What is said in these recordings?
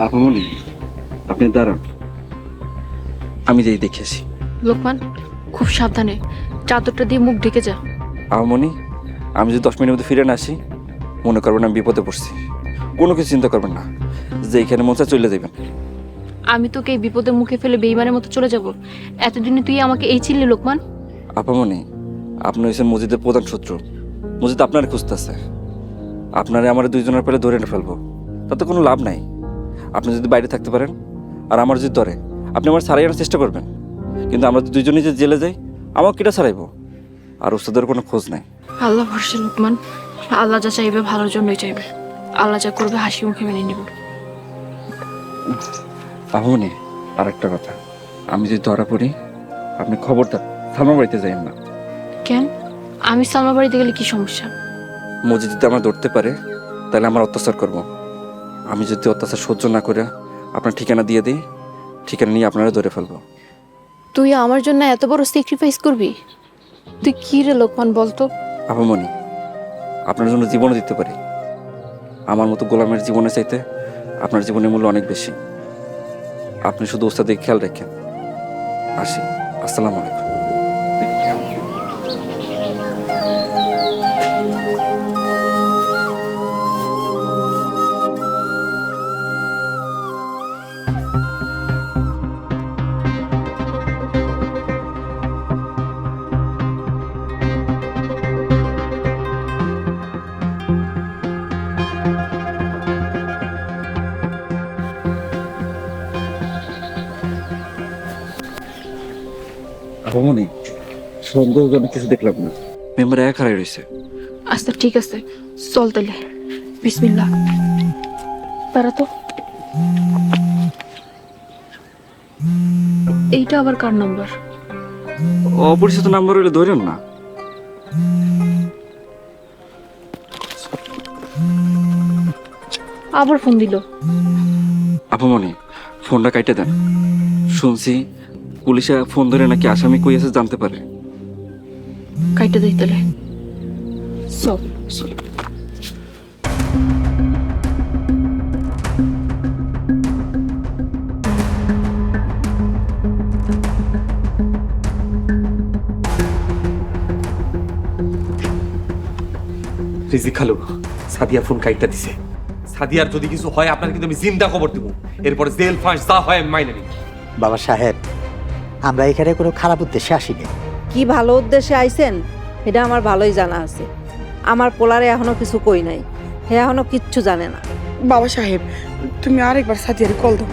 আপামনি আপনি দাঁড়ান। আমি যেই দেখেছি। লোকমান খুব সাবধানে চাদরটা দিয়ে মুখ ঢেকে যা। আপামনি আমি যদি দশ মিনিটের মধ্যে ফিরে না আসি মনে করবেন আমি বিপদে পড়ছি। কোনো কিছু চিন্তা করবেন না যে এখানে মন চলে যাবেন। আমি তোকে এই বিপদের মুখে ফেলে বেইমানের মতো চলে যাব। এতদিনে তুই আমাকে এই চিনলি লোকমান? আপামনি আপনি হয়েছেন মসজিদের প্রধান শত্রু। মসজিদ আপনার খুঁজতেছে। আপনারে আমার দুইজনের পেলে ধরে ফেলব। তাতে কোনো লাভ নাই। আপনি যদি বাইরে থাকতে পারেন আর আমার যদি ধরে আপনি আমার ছাড়াই আনার চেষ্টা করবেন। কিন্তু আমরা যদি দুইজনেই যে জেলে যাই আমাকে কিটা ছাড়াইবো? আর ওস্তাদের কোনো খোঁজ নাই। আল্লাহ ভরসা লোকমান। আল্লাহ যা চাইবে ভালোর জন্যই চাইবে। আল্লাহ যা করবে হাসি মুখে মেনে নিব। আহমনি আর একটা কথা। আমি যদি ধরা পড়ি আপনি খবরদার সালমা বাড়িতে যাইন না। কেন? আমি সালমা বাড়িতে গেলে কি সমস্যা? মসজিদ যদি আমার ধরতে পারে তাহলে আমার অত্যাচার করব। আমি যদি অত্যাচার সহ্য না করে আপনার ঠিকানা দিয়ে দিই ঠিকানা নিয়ে আপনারা ধরে ফেলব। তুই আমার জন্য এত বড় স্যাক্রিফাইস করবি? তুই কি রে লোকমান বলতো আপামনি আপনার জন্য জীবনও দিতে পারি। আমার মতো গোলামের জীবনে চাইতে আপনার জীবনের মূল্য অনেক বেশি। আপনি শুধু ওস্তাদের খেয়াল রাখেন। আসি আসসালামু আলাইকুম। আপামনি সন্দেহজনক কিছু দেখলাম না। মেম্বার এক হারাই রয়েছে আচ্ছা ঠিক আছে। চল তাহলে বিসমিল্লাহ। তারা তো। এইটা আবার কার নাম্বার? অপরিচিত নাম্বার হইলে ধরেন না। আবার ফোন দিল। আপামনি ফোনটা কাইটে দেন। শুনছি পুলিশে ফোন ধরে নাকি আসামি কই আছে জানতে পারে। কাইটা দিই তাহলে। চল রিজিক খালু সাদিয়া ফোন কাইটটা দিছে। সাদিয়ার যদি কিছু হয় আপনার কিন্তু আমি জিন্দা খবর দিব। এরপরে জেল ফাঁস যা হয় আমি মাইনে নিব। বাবা সাহেব আমরা এখানে কোনো খারাপ উদ্দেশ্যে আসিনি। কি ভালো উদ্দেশ্যে আইছেন? এটা আমার ভালোই জানা আছে। আমার পোলারে এখনও কিছু কই নাই। হে এখনও কিচ্ছু জানে না। বাবা সাহেব তুমি আরেকবার সাথিয়ারে কল দাও।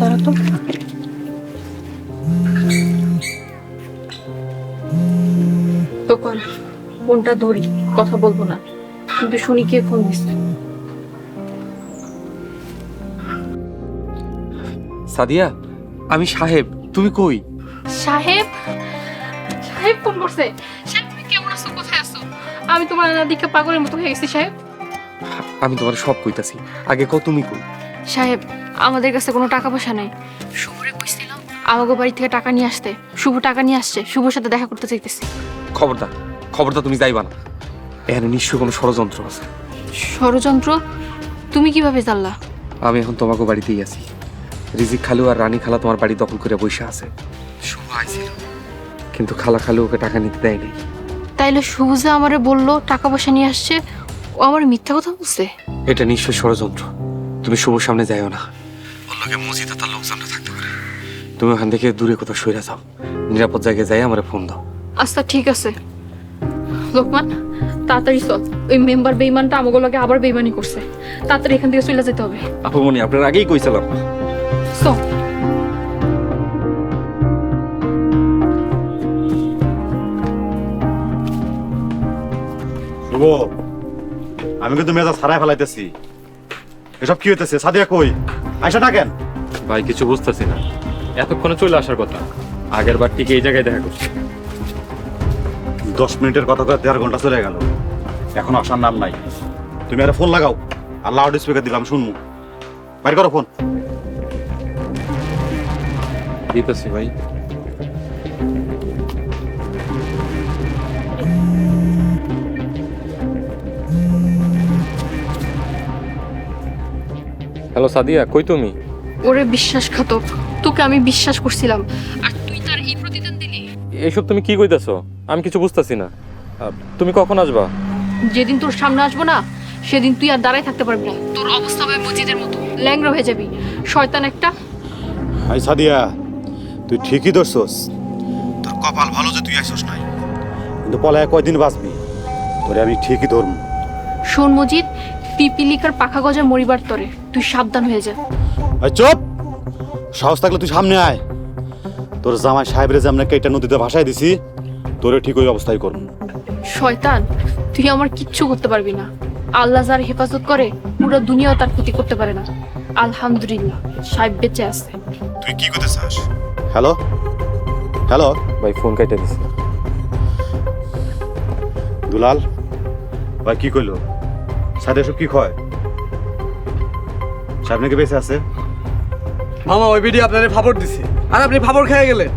দাঁড়া তো ফোনটা ধরি কথা বলব না। কিন্তু শুনি কে ফোন দিচ্ছে সাদিয়া আমি সাহেব তুমি কই? সাহেব? সাহেব ফোন করছে। সাহেব তুমি কেমন আছো? কোথায় আছো? আমি তোমার না দিকে পাগলের মতো হয়ে গেছি সাহেব। আমি তোমার সব কইতাছি। আগে কও তুমি কই? সাহেব আমাদের কাছে কোনো টাকা পয়সা নাই। শুভরে কইছিলাম আমাকে বাড়ি থেকে টাকা নিয়ে আসতে। শুভ টাকা নিয়ে আসছে। শুভর সাথে দেখা করতে চাইতেছি। খবরদার খবরদার তুমি যাইবা না। এখানে নিশ্চয় কোনো ষড়যন্ত্র আছে। ষড়যন্ত্র? তুমি কীভাবে জানলা? আমি এখন তোমাকে বাড়িতেই আছি। রিজিক খালু আর রানী খালা তোমার বাড়ি দখল করে বসে আছে। শুভ আইছিল। কিন্তু খালা খালু ওকে টাকা নিতে দেয়নি তাইলে শুভ যে আমারে বলল টাকা পয়সা নিয়ে আসছে ও আমার মিথ্যা কথা বলছে? এটা নিশ্চয় ষড়যন্ত্র। তুমি শুভর সামনে যাইও না। ওর লোকে মসজিদে তার লোকজনটা থাকতে পারে। তুমি ওখান থেকে দূরে কোথাও সরে যাও। নিরাপদ জায়গায় যাই আমার ফোন দাও। আচ্ছা ঠিক আছে। লোকমান তাড়াতাড়ি চল। ওই মেম্বার বেইমানটা আমাকে লগে আবার বেইমানি করছে। তাড়াতাড়ি এখান থেকে চলে যেতে হবে। আপামনি আপনার আগেই কইছিলাম। চল। আমি কিন্তু মেজাজ হারাই ফেলাইতেছি। এসব কি হইতেছে? সাদিয়া কই? আইসা ডাকেন ভাই কিছু বুঝতেছি না। এতক্ষণে চলে আসার কথা। আগের বার ঠিক এই জায়গায় দেখা করছি। দশ মিনিটের কথা করে দেড় ঘণ্টা চলে গেল। এখন আসার নাম নাই। তুমি আরে ফোন লাগাও আর লাউড স্পিকার দিলাম শুনব। বাইর করো ফোন। দিতেছি ভাই। হ্যালো সাদিয়া কই তুমি? ওরে বিশ্বাসঘাতক তোকে আমি বিশ্বাস করছিলাম আর তুই তার এই প্রতিদান দিলি। এসব তুমি কি কইতাছো? আমি কিছু বুঝতাছি না। আহ, তুমি কখন আসবা? যেদিন তোর সামনে আসব না সেদিন তুই আর দাঁড়াই থাকতে পারবি না। তোর অবস্থা হবে মসজিদের মতো। ল্যাংরা হয়ে যাবি। শয়তান একটা। আই সাদিয়া তুই ঠিকই ধরছস। তোর কপাল ভালো যে তুই আইসস নাই। কিন্তু পলায় কয়দিন বাঁচবি? তোরে আমি ঠিকই ধরবো শোন মজিদ পিপিলিকার পাখা গজা মরিবার তরে। তুই সাবধান হয়ে যা। এই চুপ! সাহস থাকলে তুই সামনে আয়। তোর জামাই সাহেবের যে আমরা কেটা নদীতে ভাসায় দিছি তোরে ঠিক ওই অবস্থায় করুন শয়তান তুই আমার কিচ্ছু করতে পারবি না। আল্লাহ যার হেফাজত করে পুরো দুনিয়াও তার ক্ষতি করতে পারে না। আলহামদুলিল্লাহ সাহেব বেঁচে আছে। তুই কি করতে চাস হ্যালো? হ্যালো? ভাই ফোন কাইটা দিছে। দুলাল ভাই কি কইলো? সাথে এসব কি কয়? সাহেব নাকি বেঁচে আছে? মামা ওই ভিডিও আপনারে ফাপড় দিছে। আর আপনি ফাপড় খেয়ে গেলেন।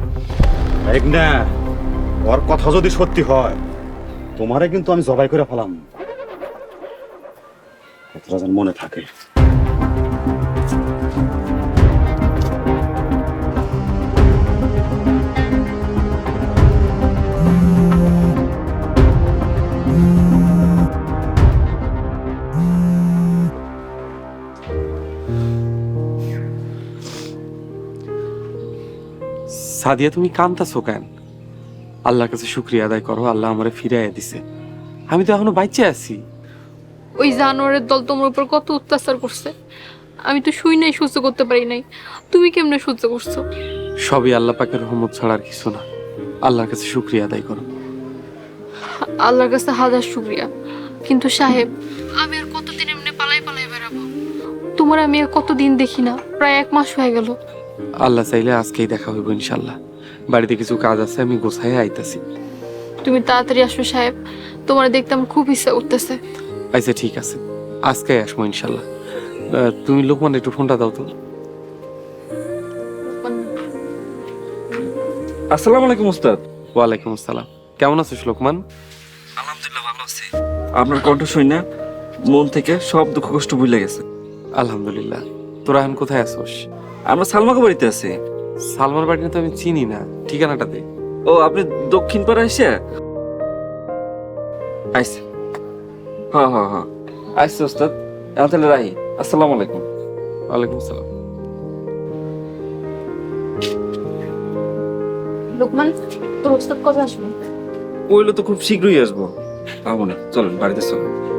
এক না। ওর কথা যদি সত্যি হয়, তোমারে কিন্তু আমি জবাই করে ফেলাম। যেন মনে থাকে। সাদিয়া, তুমি কান্তাছো কেন? আল্লাহর কাছে শুক্রিয়া আদায় করো আল্লাহ আমারে ফিরাইয়া দিছে। আমি তো এখনও বাইচে আছি। ওই জানোয়ারের দল তোমার উপর কত অত্যাচার করছে। আমি তো শুই নাই সহ্য করতে পারি নাই। তুমি কেমনে সহ্য করছ? সবই আল্লাহ পাকের রহমত ছাড়া আর কিছু না। আল্লাহর কাছে শুক্রিয়া আদায় করো। আল্লাহর কাছে হাজার শুক্রিয়া। কিন্তু সাহেব আমি আর কতদিন এমনি পালাই পালাই বেড়াবো? তোমার আমি আর কতদিন দেখি না। প্রায় এক মাস হয়ে গেল। আল্লাহ চাইলে আজকেই দেখা হইব ইনশাল্লাহ বাড়িতে কিছু কাজ আছে আমি গোছাই আইতাছি। তুমি তাড়াতাড়ি আসো সাহেব তোমার দেখতে আমার খুব ইচ্ছা করতেছে। আচ্ছা ঠিক আছে। আজকে আসব ইনশাল্লাহ। তুমি লোকমান একটু ফোনটা দাও তো। আসসালামু আলাইকুম উস্তাদ। ওয়ালাইকুম আসসালাম। কেমন আছিস লোকমান? আলহামদুলিল্লাহ ভালো আছি। আপনার কণ্ঠ শুই না মন থেকে সব দুঃখ কষ্ট ভুলে গেছে। আলহামদুলিল্লাহ। তোরা এখন কোথায় আছোস? আমরা সালমাকে বাড়িতে আছি। সালমার বাড়িটা তো আমি চিনি না ঠিকানাটা দে। ও আপনি দক্ষিণ পাড়া এসে? আইসে। হ্যাঁ হ্যাঁ হ্যাঁ। আইসে ওস্তাদ। এখন তাহলে রাহি। আসসালামু আলাইকুম। ওয়ালাইকুম আসসালাম। লোকমান তোর ওস্তাদ কবে আসবে? কইলে তো খুব শীঘ্রই আসব। আমনে চলেন বাড়িতে চলেন।